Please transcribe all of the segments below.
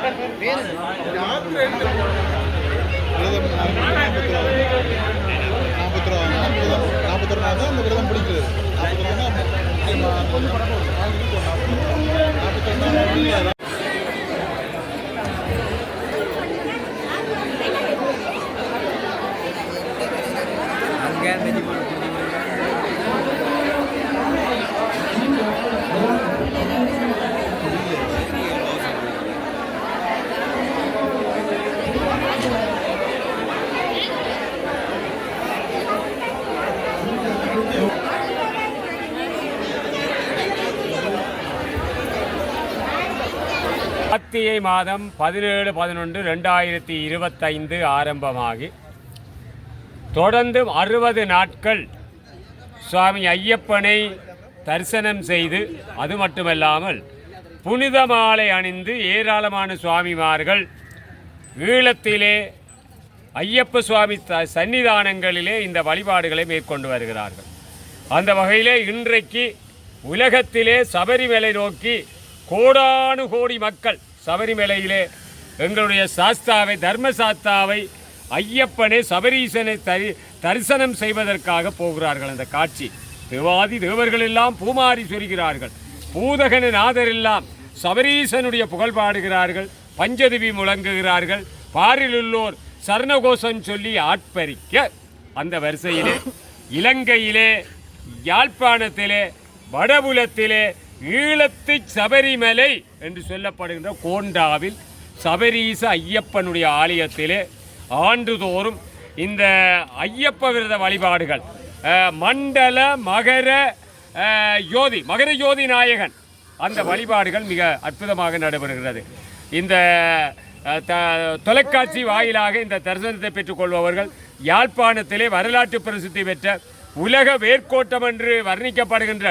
விரதம் நாற்பத்தி ரூபா நாற்பத்தி ரூபா நாற்பத்தி தான் அந்த விரதம் பிடிக்கிறது நாற்பத்தி ரூபா நாற்பத்தி ரூபா கார்த்திகை மாதம் பதினேழு பதினொன்று ரெண்டாயிரத்தி இருபத்தைந்து ஆரம்பமாகி தொடர்ந்து அறுபது நாட்கள் சுவாமி ஐயப்பனை தரிசனம் செய்து அது மட்டுமல்லாமல் புனித மாலை அணிந்து ஏராளமான சுவாமிமார்கள் ஈழத்திலே ஐயப்ப சுவாமி த சன்னிதானங்களிலே இந்த வழிபாடுகளை மேற்கொண்டு வருகிறார்கள். அந்த வகையிலே இன்றைக்கு உலகத்திலே சபரிமலை நோக்கி கோடானு கோடி மக்கள் சபரிமலையிலே எங்களுடைய சாஸ்தாவை தர்ம சாஸ்தாவை ஐயப்பனை சபரீசனை தரி தரிசனம் செய்வதற்காக போகிறார்கள். அந்த காட்சி. தேவாதி தேவர்கள் எல்லாம் பூமாரி சொல்கிறார்கள் பூதகன நாதர் எல்லாம் சபரீசனுடைய புகழ் பாடுகிறார்கள். பஞ்சதிவி முழங்குகிறார்கள். பாரிலுள்ளோர் சரணகோஷம் சொல்லி ஆட்பரிக்க அந்த வரிசையிலே. இலங்கையிலே யாழ்ப்பாணத்திலே வடபுலத்திலே ஈழத்து சபரிமலை என்று சொல்லப்படுகின்ற கோண்டாவில் சபரீச ஐயப்பனுடைய ஆலயத்திலே ஆண்டுதோறும் இந்த ஐயப்ப விரத வழிபாடுகள் மண்டல மகர யோதி மகர யோதி நாயகன் அந்த வழிபாடுகள் மிக அற்புதமாக நடைபெறுகிறது. இந்த த- தொலைக்காட்சி வாயிலாக இந்த தரிசனத்தை பெற்றுக்கொள்பவர்கள் யாழ்ப்பாணத்திலே வரலாற்று பிரசித்தி பெற்ற உலக வேர்க்கோட்டம் என்று வர்ணிக்கப்படுகின்ற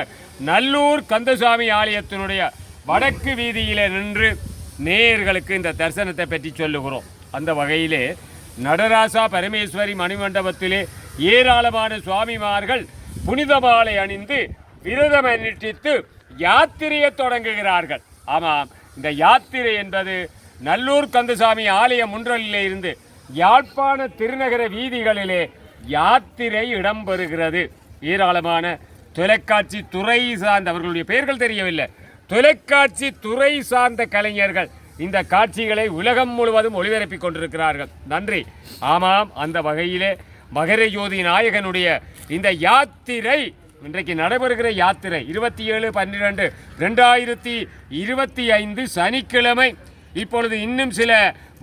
நல்லூர் கந்தசாமி ஆலயத்தினுடைய வடக்கு வீதியிலே நின்று நேயர்களுக்கு இந்த தரிசனத்தை பற்றி சொல்லுகிறோம். அந்த வகையிலே நடராசா பரமேஸ்வரி மணிமண்டபத்திலே ஏராளமான சுவாமிமார்கள் புனித மாலை அணிந்து விரதம் அனுஷ்டித்து யாத்திரையை தொடங்குகிறார்கள். ஆமாம் இந்த யாத்திரை என்பது நல்லூர் கந்தசாமி ஆலய முன்றலிலே இருந்து யாழ்ப்பாண திருநகர வீதிகளிலே யாத்திரை இடம்பெறுகிறது. ஏராளமான தொலைக்காட்சி துறை சார்ந்த அவர்களுடைய பெயர்கள் தெரியவில்லை. தொலைக்காட்சி துறை சார்ந்த கலைஞர்கள் இந்த காட்சிகளை உலகம் முழுவதும் ஒளிபரப்பிக் கொண்டிருக்கிறார்கள். நன்றி. ஆமாம் அந்த வகையிலே மகர ஜோதி நாயகனுடைய இந்த யாத்திரை இன்றைக்கு நடைபெறுகிற யாத்திரை இருபத்தி ஏழு பன்னிரெண்டு ரெண்டாயிரத்தி இருபத்தி ஐந்து சனிக்கிழமை. இப்பொழுது இன்னும் சில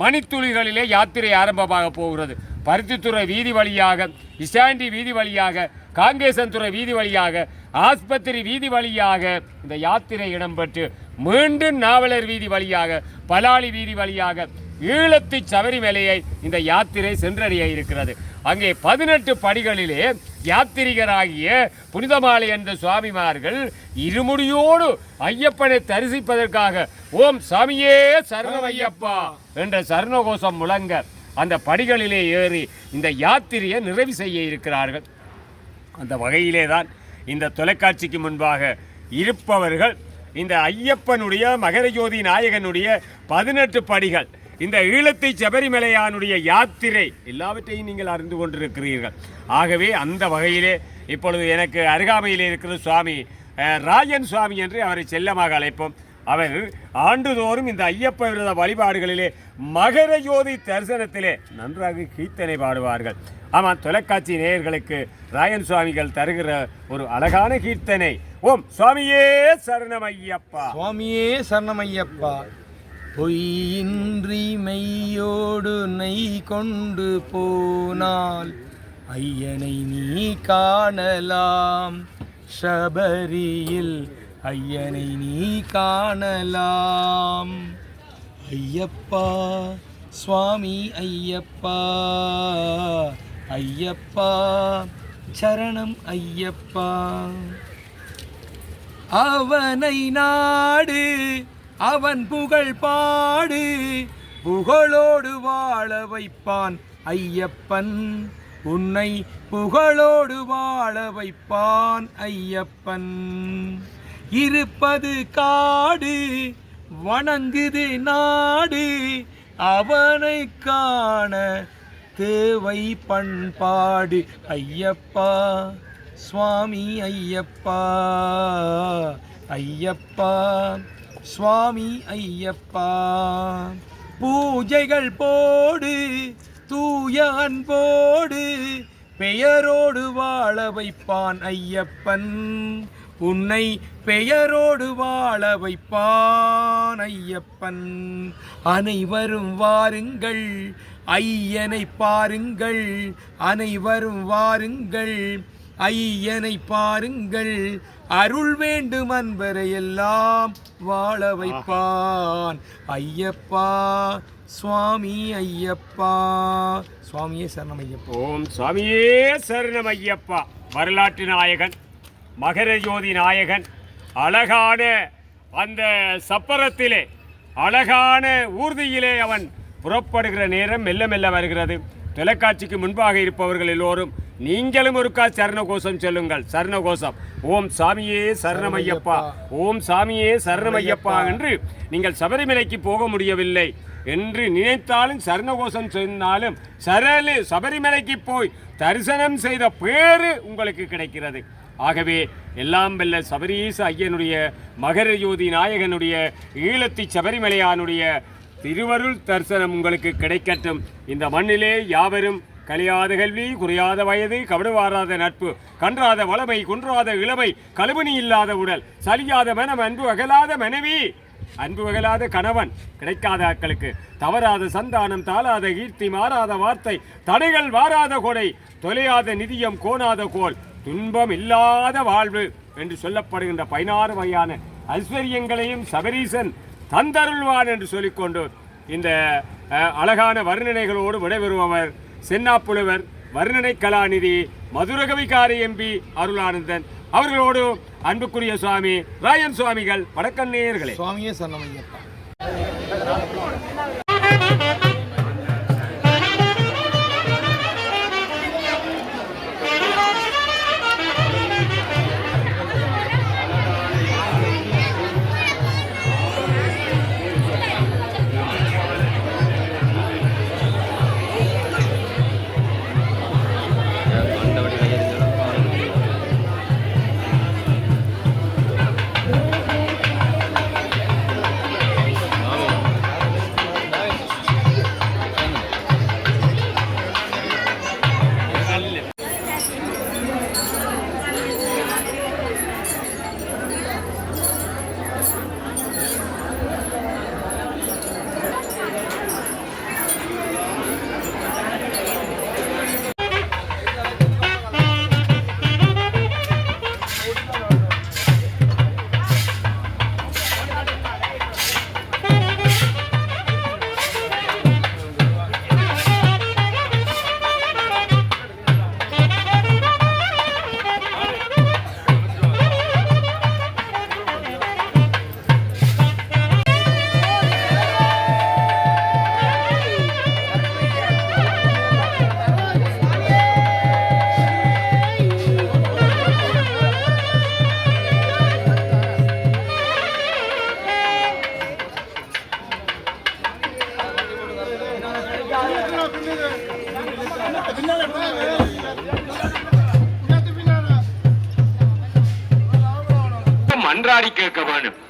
மணித்துளிகளிலே யாத்திரை ஆரம்பமாக போகிறது. பருத்தித்துறை வீதி வழியாக இஷாண்டி வீதி வழியாக காங்கேசன்துறை வீதி வழியாக ஆஸ்பத்திரி வீதி வழியாக இந்த யாத்திரை இடம்பெற்று மீண்டும் நாவலர் வீதி வழியாக பலாளி வீதி வழியாக ஈழத்து சபரிமலையை இந்த யாத்திரை சென்றடைய இருக்கிறது. அங்கே பதினெட்டு படிகளிலே யாத்திரிகராகிய புனிதமாலை என்ற சுவாமிமார்கள் இருமுடியோடு ஐயப்பனை தரிசிப்பதற்காக ஓம் சாமியே சரணம் ஐயப்பா என்ற சரணகோஷம் முழங்க அந்த படிகளிலே ஏறி இந்த யாத்திரையை நிறைவு செய்ய இருக்கிறார்கள். அந்த வகையிலே தான் இந்த தொலைக்காட்சிக்கு முன்பாக இருப்பவர்கள் இந்த ஐயப்பனுடைய மகரஜோதி நாயகனுடைய பதினெட்டு படிகள் இந்த ஈழத்தை சபரிமலையானுடைய யாத்திரை எல்லாவற்றையும் நீங்கள் அறிந்து கொண்டிருக்கிறீர்கள். ஆகவே அந்த வகையிலே இப்பொழுது எனக்கு அருகாமையில் இருக்கிற சுவாமி ராஜன் சுவாமி என்று அவரை செல்லமாக அழைப்போம். அவர் ஆண்டுதோறும் இந்த ஐயப்ப விரத வழிபாடுகளிலே மகர ஜோதி தரிசனத்திலே நன்றாக கீர்த்தனை பாடுவார்கள். ஆமாம் தொலைக்காட்சி நேயர்களுக்கு ராயன் சுவாமிகள் தருகிற ஒரு அழகான கீர்த்தனை. ஓம் சுவாமியே சரணம் ஐயப்பா சுவாமியே சரணமையப்பா. பொய்யின்றி மெய்யோடு நெய் கொண்டு போனால் ஐயனை நீ காணலாம். சபரியில் ஐயனை நீ காணலாம். ஐயப்பா சுவாமி ஐயப்பா ஐயப்பா சரணம் ஐயப்பா. அவனை நாடு அவன் புகழ் பாடு புகழோடு வாழ வைப்பான் ஐயப்பன். உன்னை புகழோடு வாழ வைப்பான் ஐயப்பன். இருப்பது காடு வணங்குது நாடு அவனை காண தேவை பண்பாடு. ஐயப்பா சுவாமி ஐயப்பா ஐயப்பா சுவாமி ஐயப்பா. பூஜைகள் போடு தூய அன்போடு பெயரோடு வாழ வைப்பான் ஐயப்பன். உன்னை பெயரோடு வாழ வைப்பான் ஐயப்பன். அனைவரும் வாருங்கள் ஐயனை பாருங்கள் அனைவரும் வாருங்கள் ஐயனை பாருங்கள் அருள் வேண்டும் அன்பரை எல்லாம் வாழ வைப்பான். ஐயப்பா சுவாமி ஐயப்பா. சுவாமியே சரணம் ஐயப்பா. ஓம் சுவாமியே சரணம் ஐயப்பா. வரலாற்று நாயகன் மகர ஜோதி நாயகன் அழகான அந்த சப்பரத்திலே அழகான ஊர்தியிலே அவன் புறப்படுகிற நேரம் மெல்ல மெல்ல வருகிறது. தொலைக்காட்சிக்கு முன்பாக இருப்பவர்கள் எல்லோரும் நீங்களும் ஒருக்கா சரணகோஷம் சொல்லுங்கள். சரணகோஷம். ஓம் சாமியே சரணமையப்பா. ஓம் சாமியே சரணமையப்பா என்று நீங்கள் சபரிமலைக்கு போக முடியவில்லை என்று நினைத்தாலும் சரணகோஷம் சொன்னாலும் சரளு சபரிமலைக்கு போய் தரிசனம் செய்த பேரு உங்களுக்கு கிடைக்கிறது. ஆகவே எல்லாம் வெல்ல சபரீச ஐயனுடைய மகர ஜோதி நாயகனுடைய ஈழத்தி சபரிமலையானுடைய திருவருள் தரிசனம் உங்களுக்கு கிடைக்கட்டும். இந்த மண்ணிலே யாவரும் கலியாத கல்வி குறையாத வயது கவடுவாராத நட்பு கன்றாத வளமை குன்றாத இளமை கழுவணி இல்லாத உடல் சலியாத மனம் அன்பு அகலாத மனைவி அன்பு வகலாத கணவன் கிடைக்காத ஆக்களுக்கு தவறாத சந்தானம் தாளாத கீர்த்தி மாறாத வார்த்தை தடைகள் வாராத கொடை தொலையாத நிதியம் கோணாத கோல் துன்பம் இல்லாத வாழ்வு என்று சொல்லப்படுகின்ற பதினாறு வகையான ஐஸ்வர்யங்களையும் சபரீசன் தந்தருள்வான் என்று சொல்லிக்கொண்டு இந்த அழகான வர்ணனைகளோடு விடைபெறுபவர் சென்னாப்புலவர் வர்ணனை கலாநிதி மதுரகவிகாரி எம்பி அருளானந்தன் அவர்களோடு அன்புக்குரிய சுவாமி ராயன் சுவாமிகள். வணக்கம் நேயர்களே. சுவாமியே சரணம்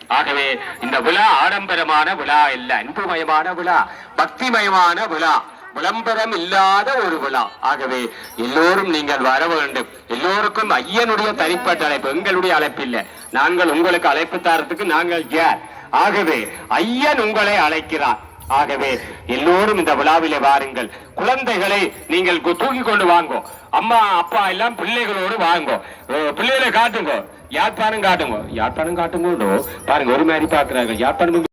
ஆகவே இந்த விழா ஆடம்பரமான விழா இல்ல அன்புமயமான விழா பக்திமயமான விழா விளம்பரம் இல்லாத ஒரு விழா. ஆகவே எல்லோரும் நீங்கள் வர வேண்டும். எல்லோருக்கும் ஐயனுடைய தனிப்பட்ட அழைப்பு எங்களுடைய அழைப்பு இல்லை. நாங்கள் உங்களுக்கு அழைப்பு தரத்துக்கு நாங்கள் யார்? ஆகவே ஐயன் உங்களை அழைக்கிறார். ஆகவே எல்லோரும் இந்த விழாவிலே வாருங்கள். குழந்தைகளை நீங்கள் தூக்கி கொண்டு வாங்கோ. அம்மா அப்பா எல்லாம் பிள்ளைகளோடு வாங்கோ. பிள்ளைகளை காட்டுங்க. யாழ்ப்பாணம் காட்டுங்க? யாழ்ப்பாணம் காட்டுங்கோ பாருங்க ஒரு மாதிரி பாக்குறாங்க யாழ்ப்பாணம்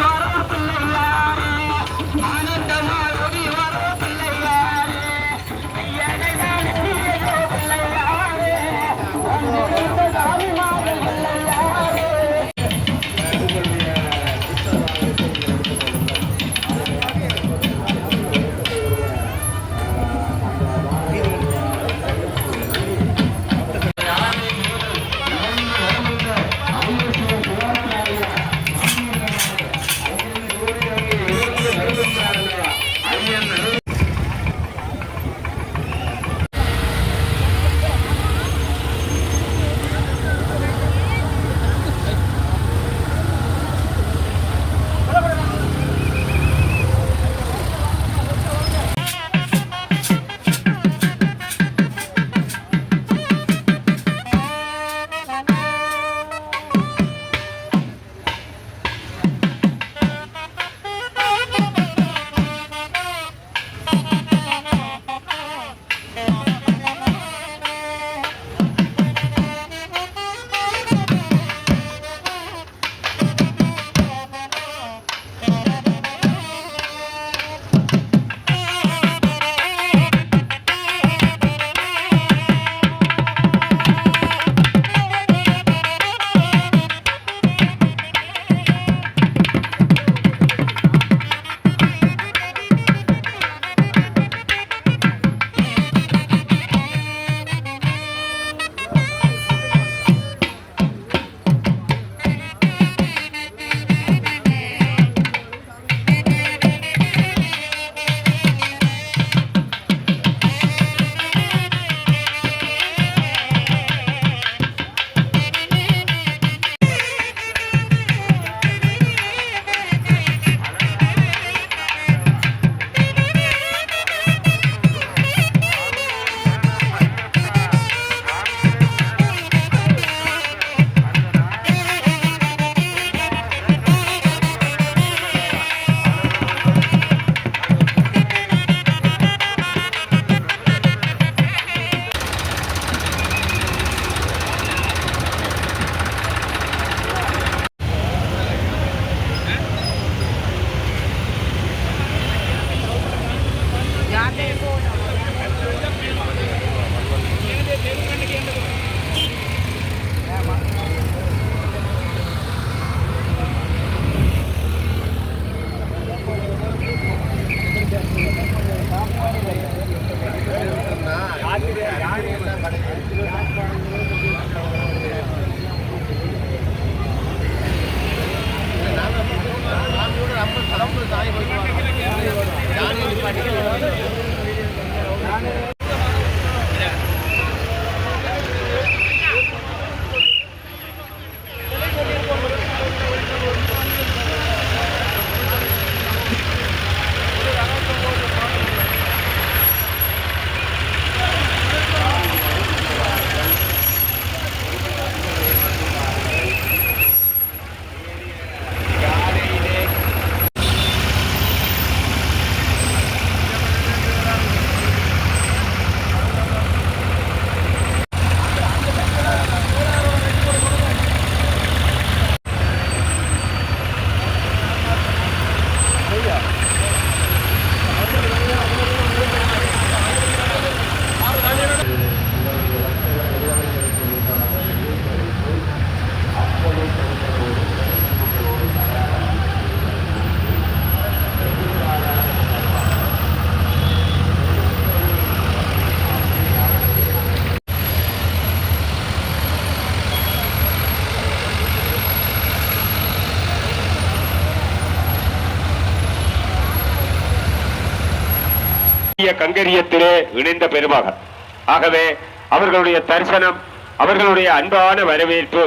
கங்கரியத்திலே இணைந்த பெருமகன். ஆகவே அவர்களுடைய தரிசனம் அவர்களுடைய அன்பான வரவேற்பு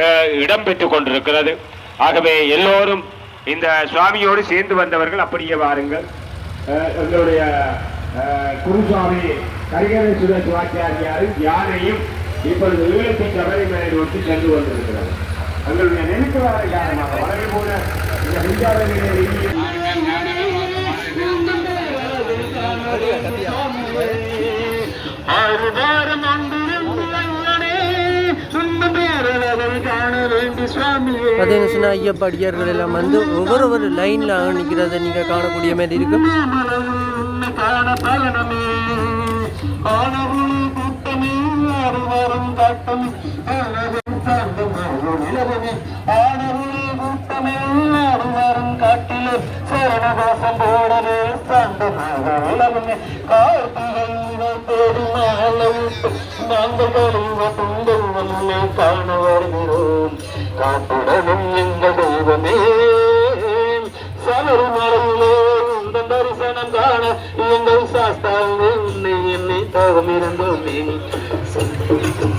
அஹ், இடம்பெற்றுக் கொண்டிருக்கிறது. ஆகவே எல்லோரும் இந்த சுவாமியோடு சேர்ந்து வந்தவர்கள் அப்படியே வாருங்கள். எங்களுடைய அஹ், குருசுவாமி கரிகரை சுத யானையும் இப்பொழுது ஈழத்து சபரிமலை நோக்கி சென்று கொண்டிருக்கிறது எங்களுடைய நெருக்கவாத காரணமாக வளர்ந்து போன இந்த மின்சார நிலையில் பார்த்தீங்கன்னு சொன்னால் ஐயப்ப அடியார்கள் எல்லாம் வந்து ஒவ்வொரு ஒரு லைனில் நிற்கிறத நீங்கள் காணக்கூடிய மாதிரி இருக்கும் காட்டிலும் சரணவாசம் போடவே காட்டிலே காண வருகிறோம் காட்டுடனும் எங்கள் தெய்வமே சபரிமலையிலே உந்தன் தரிசனம் காண எங்கள் சாஸ்தாவே உன்னை என்னை தவம் இருந்தோமே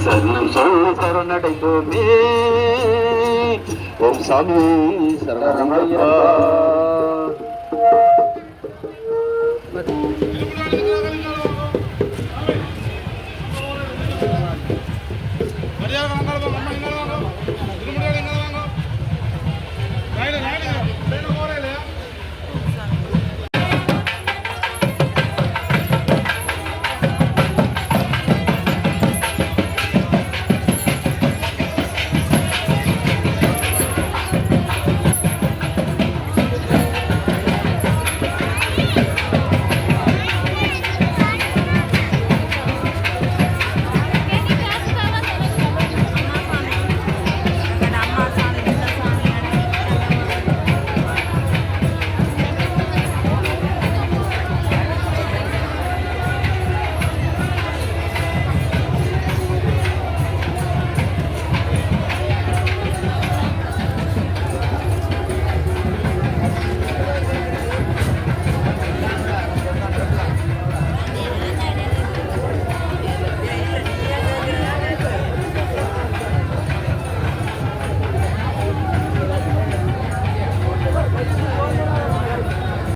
சரணம் சொல்லி சரணடைந்தோமே ఓం స్వామి సర్వరమయ్యప్ప